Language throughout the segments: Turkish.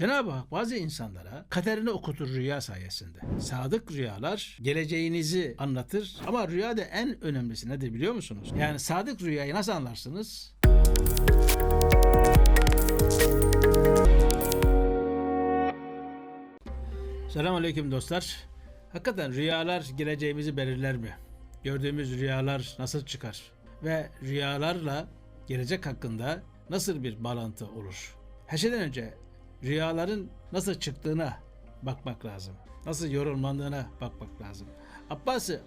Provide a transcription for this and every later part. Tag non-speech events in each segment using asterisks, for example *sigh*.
Cenab-ı Hak bazı insanlara kaderini okutur rüya sayesinde. Sadık rüyalar geleceğinizi anlatır ama rüyada en önemlisi nedir biliyor musunuz? Yani sadık rüyayı nasıl anlarsınız? Selamünaleyküm dostlar. Hakikaten rüyalar geleceğimizi belirler mi? Gördüğümüz rüyalar nasıl çıkar? Ve rüyalarla gelecek hakkında nasıl bir bağlantı olur? Her şeyden önce rüyaların nasıl çıktığına bakmak lazım. Nasıl yorumlandığına bakmak lazım. Abbasi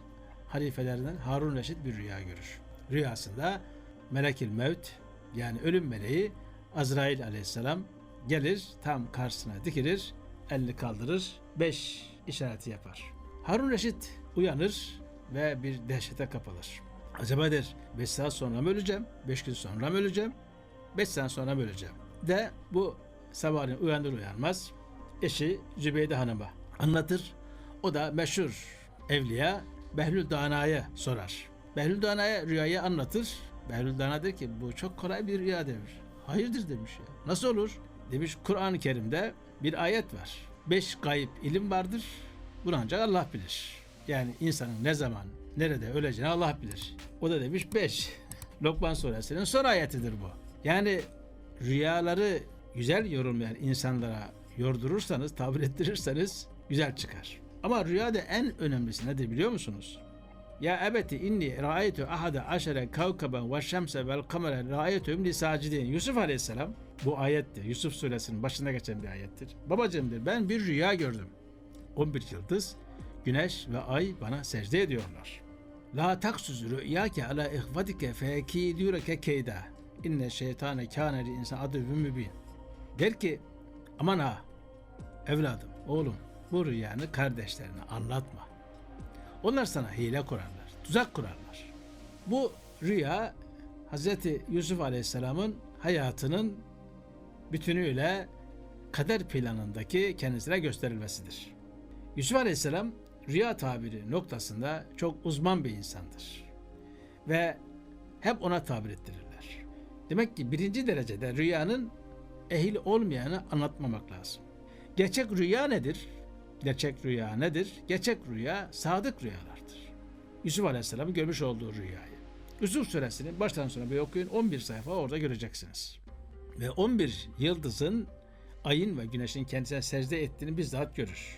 halifelerinden Harun Reşit bir rüya görür. Rüyasında Melekil Mevt yani ölüm meleği Azrail aleyhisselam gelir tam karşısına dikilir elini kaldırır beş işareti yapar. Harun Reşit uyanır ve bir dehşete kapılır. Acaba der 5 saat sonra mı öleceğim? 5 gün sonra mı öleceğim? 5 sene sonra mı öleceğim? De bu sabahleyin uyanır uyanmaz eşi Zübeyde Hanım'a anlatır. O da meşhur evliya Behlül Dana'ya sorar. Behlül Dana'ya rüyayı anlatır. Behlül Dana der ki bu çok kolay bir rüya demiş. Hayırdır demiş ya. Nasıl olur? Demiş Kur'an-ı Kerim'de bir ayet var. Beş gayip ilim vardır. Bunu ancak Allah bilir. Yani insanın ne zaman, nerede öleceğini Allah bilir. O da demiş beş. *laughs* Lokman suresinin son ayetidir bu. Yani rüyaları güzel yorumlayan insanlara yordurursanız, tabir ettirirseniz güzel çıkar. Ama rüyada en önemlisi nedir biliyor musunuz? Ya ebeti inni ra'aytu ahada aşere kavkaben ve şemse vel kamere ra'aytuhum li sacidin. Yusuf Aleyhisselam bu ayettir. Yusuf suresinin başında geçen bir ayettir. Babacığım der ben bir rüya gördüm. 11 yıldız, güneş ve ay bana secde ediyorlar. La taksuz rüyake ala ihvatike fekidüreke keyda. İnne şeytane kâne li insan adüvü mübin. Der ki aman ha evladım, oğlum bu rüyanı kardeşlerine anlatma. Onlar sana hile kurarlar, tuzak kurarlar. Bu rüya Hz. Yusuf Aleyhisselam'ın hayatının bütünüyle kader planındaki kendisine gösterilmesidir. Yusuf Aleyhisselam rüya tabiri noktasında çok uzman bir insandır. Ve hep ona tabir ettirirler. Demek ki birinci derecede rüyanın ehil olmayanı anlatmamak lazım. Gerçek rüya nedir? Gerçek rüya nedir? Gerçek rüya sadık rüyalardır. Yusuf Aleyhisselam'ın görmüş olduğu rüyayı. Yusuf suresini baştan sona bir okuyun 11 sayfa orada göreceksiniz. Ve 11 yıldızın ayın ve güneşin kendisine secde ettiğini bizzat görür.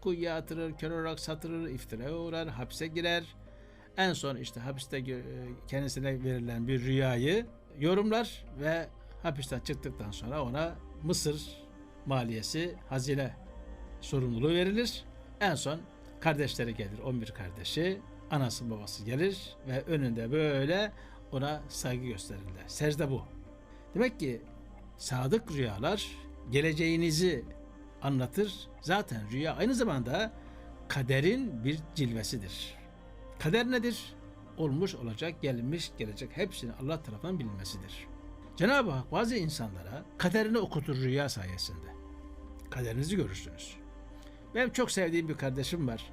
Kuyuya atılır, kör olarak satılır, iftiraya uğrar, hapse girer. En son işte hapiste gö- kendisine verilen bir rüyayı yorumlar ve hapisten çıktıktan sonra ona Mısır maliyesi, hazine sorumluluğu verilir. En son kardeşleri gelir, 11 kardeşi, anası babası gelir ve önünde böyle ona saygı gösterirler. Secde bu. Demek ki sadık rüyalar geleceğinizi anlatır. Zaten rüya aynı zamanda kaderin bir cilvesidir. Kader nedir? Olmuş, olacak, gelmiş, gelecek hepsini Allah tarafından bilinmesidir. Cenab-ı Hak bazı insanlara kaderini okutur rüya sayesinde. Kaderinizi görürsünüz. Benim çok sevdiğim bir kardeşim var.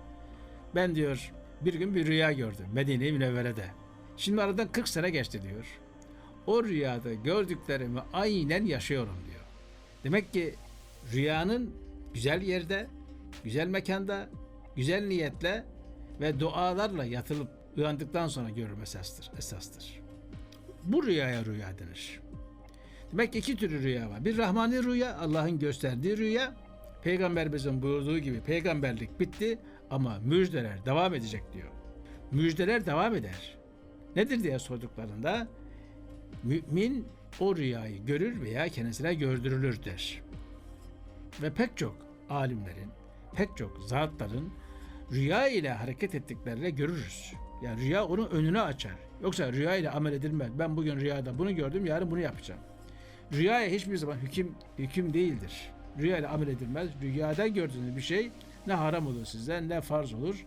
Ben diyor bir gün bir rüya gördüm Medine-i Münevvere'de. Şimdi aradan 40 sene geçti diyor. O rüyada gördüklerimi aynen yaşıyorum diyor. Demek ki rüyanın güzel yerde, güzel mekanda, güzel niyetle ve dualarla yatılıp uyandıktan sonra görülme esastır. esastır. Bu rüyaya rüya denir. Demek ki iki türlü rüya var. Bir rahmani rüya, Allah'ın gösterdiği rüya. Peygamberimizin buyurduğu gibi peygamberlik bitti ama müjdeler devam edecek diyor. Müjdeler devam eder. Nedir diye sorduklarında mümin o rüyayı görür veya kendisine gördürülür der. Ve pek çok alimlerin, pek çok zatların rüya ile hareket ettiklerini görürüz. Yani rüya onun önünü açar. Yoksa rüya ile amel edilmez. Ben bugün rüyada bunu gördüm, yarın bunu yapacağım. Rüyaya hiçbir zaman hüküm hüküm değildir. Rüya ile amel edilmez. Rüyada gördüğünüz bir şey ne haram olur size ne farz olur.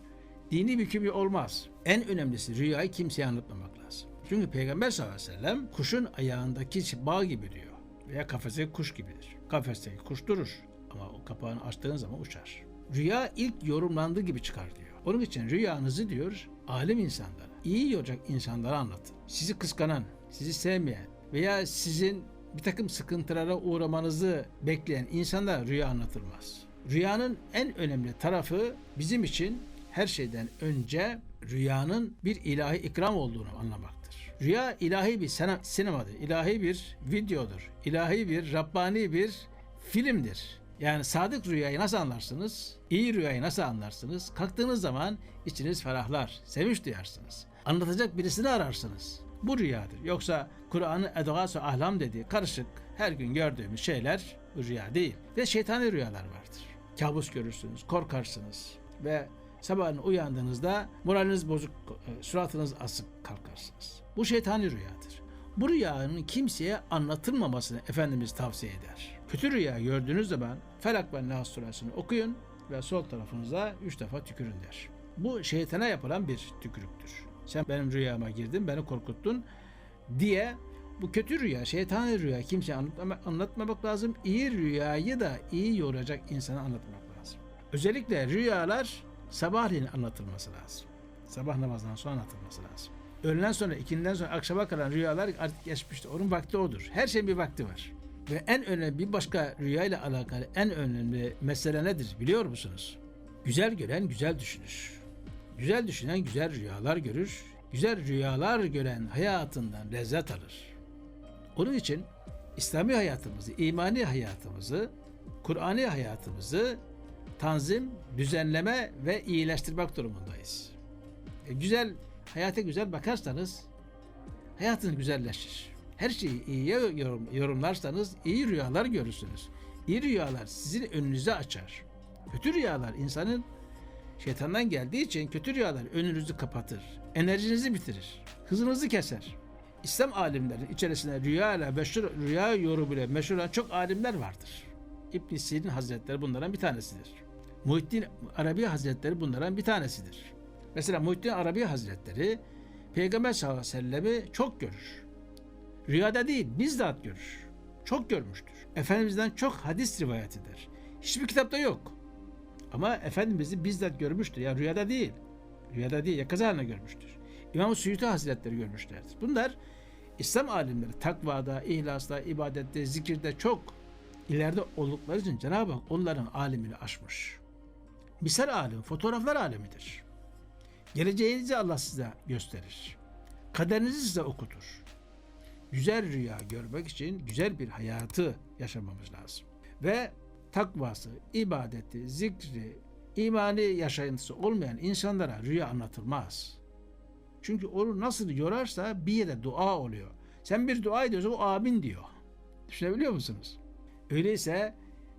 Dini bir hüküm olmaz. En önemlisi rüyayı kimseye anlatmamak lazım. Çünkü Peygamber sallallahu aleyhi ve sellem kuşun ayağındaki bağ gibi diyor. Veya kafesteki kuş gibidir. Kafesteki kuş durur ama o kapağını açtığın zaman uçar. Rüya ilk yorumlandığı gibi çıkar diyor. Onun için rüyanızı diyor alim insanlara, iyi olacak insanlara anlatın. Sizi kıskanan, sizi sevmeyen veya sizin bir takım sıkıntılara uğramanızı bekleyen insanlara rüya anlatılmaz. Rüyanın en önemli tarafı bizim için her şeyden önce rüyanın bir ilahi ikram olduğunu anlamaktır. Rüya ilahi bir sinemadır, ilahi bir videodur, ilahi bir Rabbani bir filmdir. Yani sadık rüyayı nasıl anlarsınız? İyi rüyayı nasıl anlarsınız? Kalktığınız zaman içiniz ferahlar, sevinç duyarsınız. Anlatacak birisini ararsınız. Bu rüyadır. Yoksa Kur'an'ın edgâs ahlam dediği karışık her gün gördüğümüz şeyler rüya değil. Ve şeytani rüyalar vardır. Kabus görürsünüz, korkarsınız ve sabahın uyandığınızda moraliniz bozuk, e, suratınız asık kalkarsınız. Bu şeytani rüyadır. Bu rüyanın kimseye anlatılmamasını Efendimiz tavsiye eder. Kötü rüya gördüğünüz zaman Felak ve Nas suresini okuyun ve sol tarafınıza üç defa tükürün der. Bu şeytana yapılan bir tükürüktür. Sen benim rüyama girdin, beni korkuttun diye bu kötü rüya, şeytani rüya kimseye anlatmama- anlatmamak lazım. İyi rüyayı da iyi yoracak insana anlatmak lazım. Özellikle rüyalar sabahleyin anlatılması lazım. Sabah namazından sonra anlatılması lazım. Öğleden sonra, ikinden sonra akşama kalan rüyalar artık geçmişti. Onun vakti odur. Her şeyin bir vakti var. Ve en önemli bir başka rüya ile alakalı en önemli mesele nedir biliyor musunuz? Güzel gören güzel düşünür. Güzel düşünen güzel rüyalar görür. Güzel rüyalar gören hayatından lezzet alır. Onun için İslami hayatımızı, imani hayatımızı, Kur'ani hayatımızı tanzim, düzenleme ve iyileştirmek durumundayız. E, güzel, hayata güzel bakarsanız hayatınız güzelleşir. Her şeyi iyiye yorum- yorumlarsanız iyi rüyalar görürsünüz. İyi rüyalar sizin önünüzü açar. Kötü rüyalar insanın şeytandan geldiği için kötü rüyalar önünüzü kapatır. Enerjinizi bitirir. Hızınızı keser. İslam alimlerinin içerisinde rüya ile meşhur, rüya yorumuyla meşhur olan çok alimler vardır. İbn Sirin Hazretleri bunlardan bir tanesidir. Muhittin Arabi Hazretleri bunlardan bir tanesidir. Mesela Muhittin Arabi Hazretleri Peygamber sallallahu aleyhi ve sellem'i çok görür. Rüyada değil, bizzat görür. Çok görmüştür. Efendimiz'den çok hadis rivayet eder. Hiçbir kitapta yok. Ama Efendimiz'i bizzat görmüştür. Ya rüyada değil. Rüyada değil, yakaz haline görmüştür. İmam-ı Suyuti Hazretleri görmüşlerdir. Bunlar İslam alimleri takvada, ihlasta, ibadette, zikirde çok ileride oldukları için Cenab-ı Hak onların alimini aşmış. Misal alim, fotoğraflar alemidir. Geleceğinizi Allah size gösterir. Kaderinizi size okutur. Güzel rüya görmek için güzel bir hayatı yaşamamız lazım. Ve takvası, ibadeti, zikri, imani yaşayıntısı olmayan insanlara rüya anlatılmaz. Çünkü onu nasıl yorarsa bir yere dua oluyor. Sen bir dua ediyorsun o amin diyor. Düşünebiliyor musunuz? Öyleyse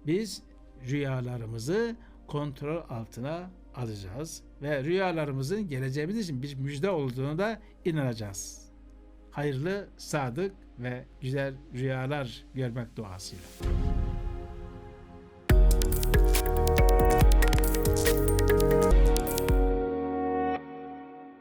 biz rüyalarımızı kontrol altına alacağız ve rüyalarımızın geleceğimiz için bir müjde olduğunu da inanacağız. Hayırlı, sadık ve güzel rüyalar görmek duasıyla.